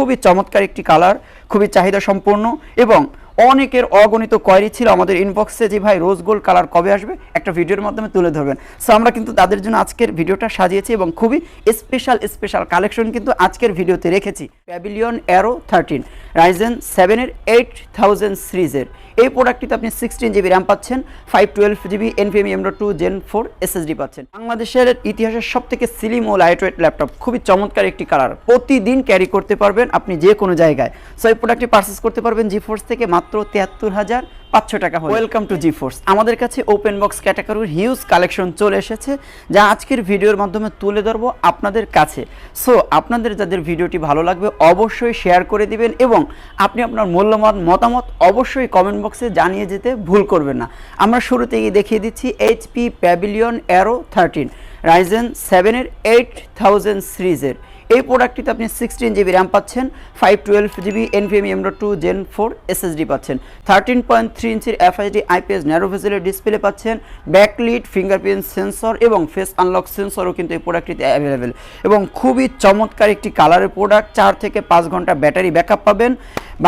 খুবই চমৎকার একটি কালার খুবই চাহিদা সম্পন্ন এবং অনেকের অগণিত কোয়ারি ছিল আমাদের ইনবক্সে যে ভাই রোজ গোল্ড কালার কবে আসবে? একটা ভিডিওর মাধ্যমে তুলে ধরবেন। সো আমরা কিন্তু তাদের জন্য আজকের ভিডিওটা সাজিয়েছি এবং খুবই স্পেশাল স্পেশাল কালেকশন কিন্তু আজকের ভিডিওতে রেখেছি। প্যাভিলিয়ন অ্যারো থার্টিন রাইজেন সেভেনের এইট থাউজেন্ড সিরিজের এই প্রোডাক্টটিতে আপনি সিক্সটিন জিবি র্যাম পাচ্ছেন five twelve GB NVMe এমডো two gen four SSD পাচ্ছেন। বাংলাদেশের ইতিহাসের সব থেকে সিলিম ও লাইট ওয়েট ল্যাপটপ খুবই চমৎকার একটি কালার প্রতিদিন ক্যারি করতে পারবেন আপনি যে কোনো জায়গায়। সো এই প্রোডাক্টটি পারচেস করতে পারবেন জি ফোর্স থেকে মাত্র তিয়াত্তর হাজার পাঁচশো টাকা ওয়েলকাম টু জি ফোর্স আমাদের কাছে ওপেন বক্স ক্যাটাগরির হিউজ কালেকশন চলে এসেছে যা আজকের ভিডিওর মাধ্যমে তুলে ধরবো আপনাদের কাছে। সো আপনাদের যাদের ভিডিওটি ভালো লাগবে অবশ্যই শেয়ার করে দিবেন এবং আপনি আপনার মূল্যবান মতামত অবশ্যই কমেন্ট বক্সে জানিয়ে যেতে ভুল করবেন না। আমরা শুরুতেই দেখিয়ে দিচ্ছি HP Pavilion Aero thirteen Ryzen সেভেনের এইট থাউজেন্ড সিরিজের এই প্রোডাক্টটিতে আপনি সিক্সটিন জিবি র্যাম পাচ্ছেন five twelve GB NVMe এমডো two gen four SSD পাচ্ছেন থার্টিন পয়েন্ট থ্রি ইঞ্চির এফআইডি আইপিএস ন্যারো ভেজেলের ডিসপ্লে পাচ্ছেন ব্যাকলিট ফিঙ্গারপ্রিন্ট সেন্সর এবং ফেস আনলক সেন্সরও কিন্তু এই প্রোডাক্টটিতে অ্যাভেলেবেল এবং খুবই চমৎকার একটি কালারের প্রোডাক্ট চার থেকে পাঁচ ঘণ্টা ব্যাটারি ব্যাকআপ পাবেন।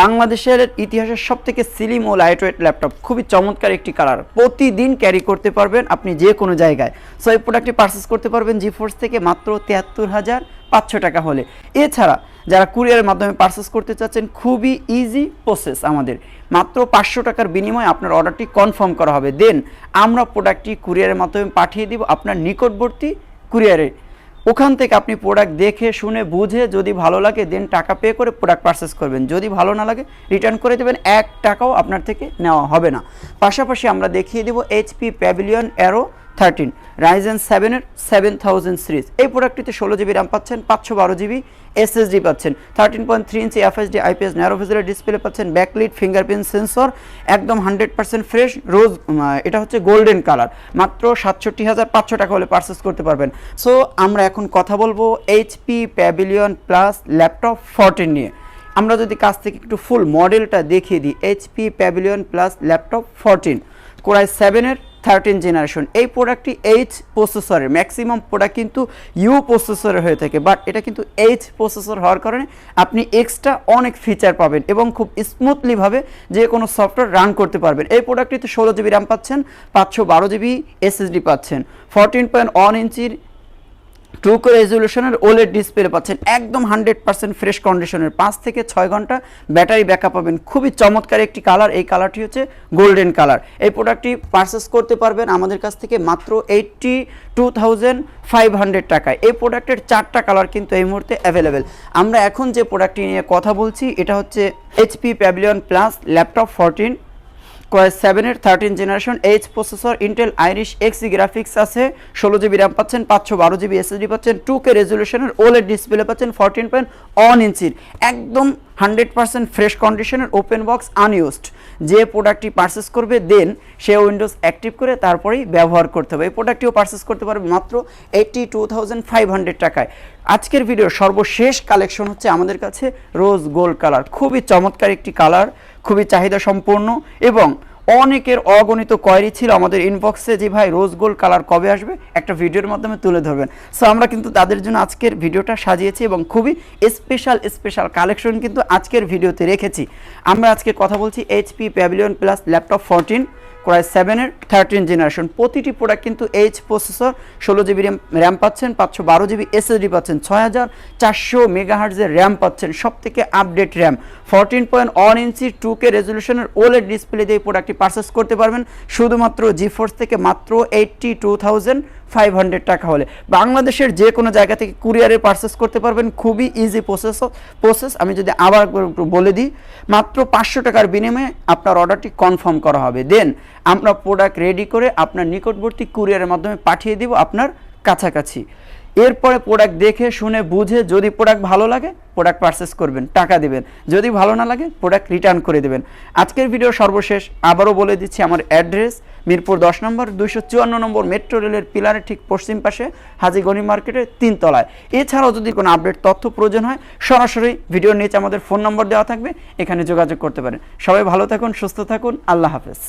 বাংলাদেশের ইতিহাসের সব থেকে সিলিম ও লাইট ওয়েট ল্যাপটপ খুবই চমৎকার একটি কালার প্রতিদিন ক্যারি করতে পারবেন আপনি যে কোনো জায়গায়। সো এই প্রোডাক্টটি পারচেস করতে পারবেন জি ফোর্স থেকে মাত্র তিয়াত্তর হাজার পাঁচশো টাকা হলে। এছাড়া যারা কুরিয়ারের মাধ্যমে পারচেস করতে চাচ্ছেন, খুবই ইজি প্রসেস আমাদের। মাত্র পাঁচশো টাকার বিনিময়ে আপনার অর্ডারটি কনফার্ম করা হবে। দেন আমরা প্রোডাক্টটি কুরিয়ারের মাধ্যমে পাঠিয়ে দিব আপনার নিকটবর্তী কুরিয়ারে। ওখান থেকে আপনি প্রোডাক্ট দেখে, শুনে, বুঝে যদি ভালো লাগে দেন টাকা পে করে প্রোডাক্ট পারচেস করবেন। যদি ভালো না লাগে রিটার্ন করে দেবেন। এক টাকাও আপনার থেকে নেওয়া হবে না। পাশাপাশি আমরা দেখিয়ে দেবো HP Pavilion Aero thirteen Ryzen সেভেনের সেভেন থাউজেন্ড সিরিজ এই প্রোডাক্টটিতে ষোলো জিবি র্যাম পাচ্ছেন, পাঁচশো বারো জিবি এসএসডি পাচ্ছেন। Thirteen point three inch FHD IPS narrow visual display পাচ্ছেন ব্যাকলিট ফিঙ্গারপ্রিন্ট সেন্সর একদম হান্ড্রেড পার্সেন্ট ফ্রেশ রোজ এটা হচ্ছে গোল্ডেন কালার মাত্র সাতষট্টি হাজার পাঁচশো টাকা হলে পারচেস করতে পারবেন। সো আমরা এখন কথা বলব HP Pavilion plus laptop fourteen নিয়ে। আমরা যদি কাছ থেকে একটু ফুল মডেলটা দেখিয়ে দিই HP Pavilion plus laptop fourteen core i সেভেনের থার্টিন জেনারেশন এই প্রোডাক্টটি এইচ প্রসেসরের ম্যাক্সিমাম প্রোডাক্ট কিন্তু ইউ প্রসেসরের হয়ে থাকে। বাট এটা কিন্তু এইচ প্রসেসর হওয়ার কারণে আপনি এক্সট্রা অনেক ফিচার পাবেন এবং খুব স্মুথলিভাবে যে কোনো সফটওয়্যার রান করতে পারবেন। এই প্রোডাক্টটিতে ষোলো জিবি র্যাম পাচ্ছেন, পাঁচশো বারো জিবি এসএসডি পাচ্ছেন ফোরটিন পয়েন্ট ওয়ান ইঞ্চির ট্রুকো রেজলিউশনের ওলেড ডিসপ্লে পাচ্ছেন। একদম হান্ড্রেড পার্সেন্ট ফ্রেশ কন্ডিশনের পাঁচ থেকে ছয় ঘণ্টা ব্যাটারি ব্যাকআপ পাবেন। খুবই চমৎকার একটি কালার এই কালারটি হচ্ছে গোল্ডেন কালার এই প্রোডাক্টটি পারচেস করতে পারবেন আমাদের কাছ থেকে মাত্র eighty two thousand five hundred টাকায় এই প্রোডাক্টের চারটা কালার কিন্তু এই মুহূর্তে অ্যাভেলেবেল আমরা এখন যে প্রোডাক্টটি নিয়ে কথা বলছি, এটা হচ্ছে HP Pavilion plus laptop fourteen core i সেভেনের thirteen generation H processor Intel Iris X graphics আছে, ষোলো জিবি র্যাম পাচ্ছেন, পাঁচশো বারো জিবি এসএসডি পাচ্ছেন টু কে রেজলিউশনের ওলেড ডিসপ্লে পাচ্ছেন ফোরটিন পয়েন্ট অন ইঞ্চির একদম হান্ড্রেড পার্সেন্ট ফ্রেশ কন্ডিশনের ওপেন বক্স আনইউজড যে প্রোডাক্টটি পারচেস করবে দেন সে উইন্ডোজ অ্যাক্টিভ করে তারপরেই ব্যবহার করতে হবে। এই প্রোডাক্টটিও পারচেস করতে পারবে মাত্র eighty two thousand five hundred টাকায়। আজকের ভিডিওর সর্বশেষ কালেকশন হচ্ছে আমাদের কাছে রোজ গোল্ড কালার খুবই চমৎকার একটি কালার খুবই চাহিদা সম্পন্ন এবং অনেকের অগণিত কোয়ারি ছিল আমাদের ইনবক্সে যে, ভাই রোজ গোল্ড কালার কবে আসবে? একটা ভিডিওর মাধ্যমে তুলে ধরবেন। সো আমরা কিন্তু তাদের জন্য আজকের ভিডিওটা সাজিয়েছি এবং খুবই স্পেশাল স্পেশাল কালেকশন কিন্তু আজকের ভিডিওতে রেখেছি। আমরা আজকে কথা বলছি HP Pavilion plus laptop fourteen core i সেভেনের থার্টিন জেনারেশন প্রতিটি প্রোডাক্ট কিন্তু এইচ প্রসেসর ষোলো জিবি র্যাম পাচ্ছেন, পাঁচশো বারো জিবি এসএসডি পাচ্ছেন, ছয় হাজার চারশো মেগাহার্জের র্যাম পাচ্ছেন সব থেকে update RAM fourteen point one inch two K রেজলিউশনের OLED display দিয়ে প্রোডাক্টটি পারচেস করতে পারবেন। শুধুমাত্র জি ফোর্স থেকে মাত্র eighty two thousand five hundred টাকা হলে। বাংলাদেশের যে কোনো জায়গা থেকে কুরিয়ারে পারচেস করতে পারবেন। খুবই ইজি প্রসেস প্রসেস আমি যদি আবার বলে দিই, মাত্র পাঁচশো টাকার বিনিময়ে আপনার অর্ডারটি কনফার্ম করা হবে। দেন আমরা প্রোডাক্ট রেডি করে আপনার নিকটবর্তী কুরিয়ারের মাধ্যমে পাঠিয়ে দিব আপনার কাছাকাছি। এরপরে প্রোডাক্ট দেখে, শুনে, বুঝে যদি প্রোডাক্ট ভালো লাগে প্রোডাক্ট পারচেস করবেন, টাকা দিবেন। যদি ভালো না লাগে প্রোডাক্ট রিটার্ন করে দেবেন। আজকের ভিডিও সর্বশেষ। আবারও বলে দিচ্ছি আমার অ্যাড্রেস মিরপুর দশ নম্বর, দুইশো চুয়ান্ন নম্বর মেট্রো রেলের পিলারের ঠিক পশ্চিম পাশে, হাজি গনি মার্কেটের তিনতলায়। এছাড়াও যদি কোনো আপডেট তথ্য প্রয়োজন হয়, সরাসরি ভিডিওর নিচে আমাদের ফোন নম্বর দেওয়া থাকবে, এখানে যোগাযোগ করতে পারেন। সবাই ভালো থাকুন, সুস্থ থাকুন, আল্লাহ হাফেজ।